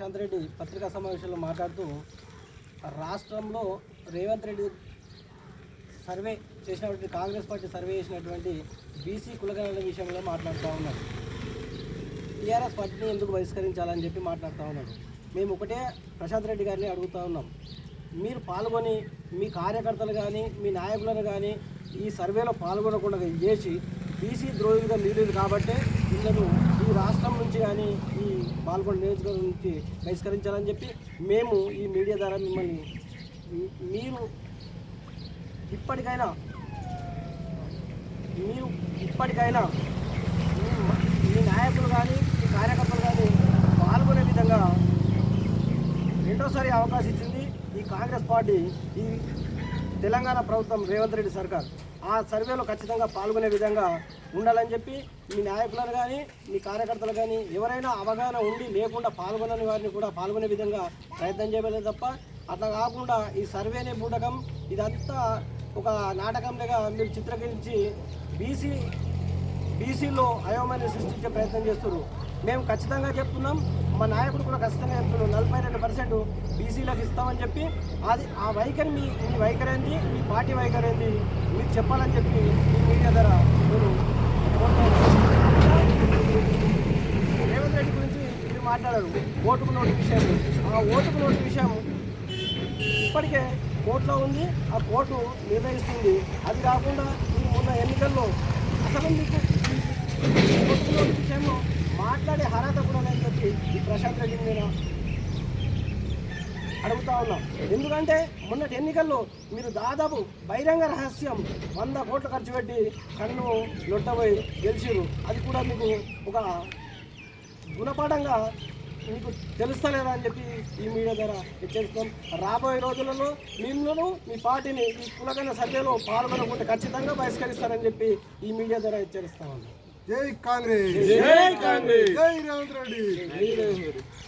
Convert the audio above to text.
ప్రశాంత్ రెడ్డి పత్రికా సమావేశంలో మాట్లాడుతూ రాష్ట్రంలో రేవంత్ రెడ్డి సర్వే చేసినటువంటి కాంగ్రెస్ పార్టీ సర్వే చేసినటువంటి బీసీ కులగణన విషయంలో మాట్లాడుతూ ఉన్నాడు టీఆర్ఎస్ పార్టీని ఎందుకు బహిష్కరించాలని చెప్పి మాట్లాడుతూ ఉన్నాడు మేము ఒకటే ప్రశాంత్ రెడ్డి గారిని అడుగుతూ ఉన్నాం. మీరు పాల్గొని మీ కార్యకర్తలు కానీ మీ నాయకులను కానీ ఈ సర్వేలో పాల్గొనకుండా చేసి బీసీ ద్రోహులుగా మీరు కాబట్టి వీళ్ళను ఈ రాష్ట్రం నుంచి కానీ ఈ పాల్గొండ నియోజకవర్గం నుంచి బహిష్కరించాలని చెప్పి మేము ఈ మీడియా ద్వారా మిమ్మల్ని మీరు ఇప్పటికైనా మీరు ఇప్పటికైనా మీ నాయకులు కానీ మీ కార్యకర్తలు కానీ పాల్గొనే విధంగా రెండోసారి అవకాశం ఇచ్చింది ఈ కాంగ్రెస్ పార్టీ. ఈ తెలంగాణ ప్రభుత్వం రేవంత్ రెడ్డి సర్కార్ ఆ సర్వేలో ఖచ్చితంగా పాల్గొనే విధంగా ఉండాలని చెప్పి మీ నాయకులను కానీ మీ కార్యకర్తలు కానీ ఎవరైనా అవగాహన ఉండి లేకుండా పాల్గొనని వారిని కూడా పాల్గొనే విధంగా ప్రయత్నం చేయలేదు తప్ప అట్లా కాకుండా ఈ సర్వేనే బూటకం ఇదంతా ఒక నాటకంగా మీరు చిత్రీకరించి బీసీ బీసీలో అయోమయాన్ని సృష్టించే ప్రయత్నం చేస్తున్నారు. మేము ఖచ్చితంగా చెప్తున్నాం. మా నాయకుడు కూడా ఖచ్చితంగా చెప్తున్నాం నలభై రెండు పర్సెంట్ బీసీలకు ఇస్తామని చెప్పి అది ఆ వైఖరి మీ మీ వైఖరి ఏంది మీ పార్టీ వైఖరి ఏంది మీరు చెప్పాలని చెప్పి మీ మీడియా ద్వారా మీరు రేవంత్ రెడ్డి గురించి మీరు మాట్లాడారు. ఓటుకు నోటు విషయం ఆ ఓటుకు నోటు విషయం ఇప్పటికే కోర్టులో ఉంది. ఆ కోర్టు నిర్ణయిస్తుంది. అది కాకుండా ఈ మొన్న ఎన్నికల్లో అసలు మీకు ఈ విషయంలో మాట్లాడే అర్హత కూడా లేదని చెప్పి ఈ ప్రశాంత్ రెడ్డి నేను అడుగుతా ఉన్నాం. ఎందుకంటే మొన్నటి ఎన్నికల్లో మీరు దాదాపు బహిరంగ రహస్యం వంద కోట్లు ఖర్చు పెట్టి కన్ను లొట్టబోయి గెలిచిరు అది కూడా మీకు ఒక గుణపాఠంగా మీకు తెలుస్తలేదా అని చెప్పి ఈ మీడియా ద్వారా హెచ్చరిస్తాం. రాబోయే రోజులలో మిమ్మల్ని మీ పార్టీని ఈ కులగన సభ్యలో పాల్గొనకుండా ఖచ్చితంగా బహిష్కరిస్తారని చెప్పి ఈ మీడియా ద్వారా హెచ్చరిస్తామన్నా జై కాంగ్రెస్. జై కాంగ్రెస్. జై రేవంత్ రెడ్డి.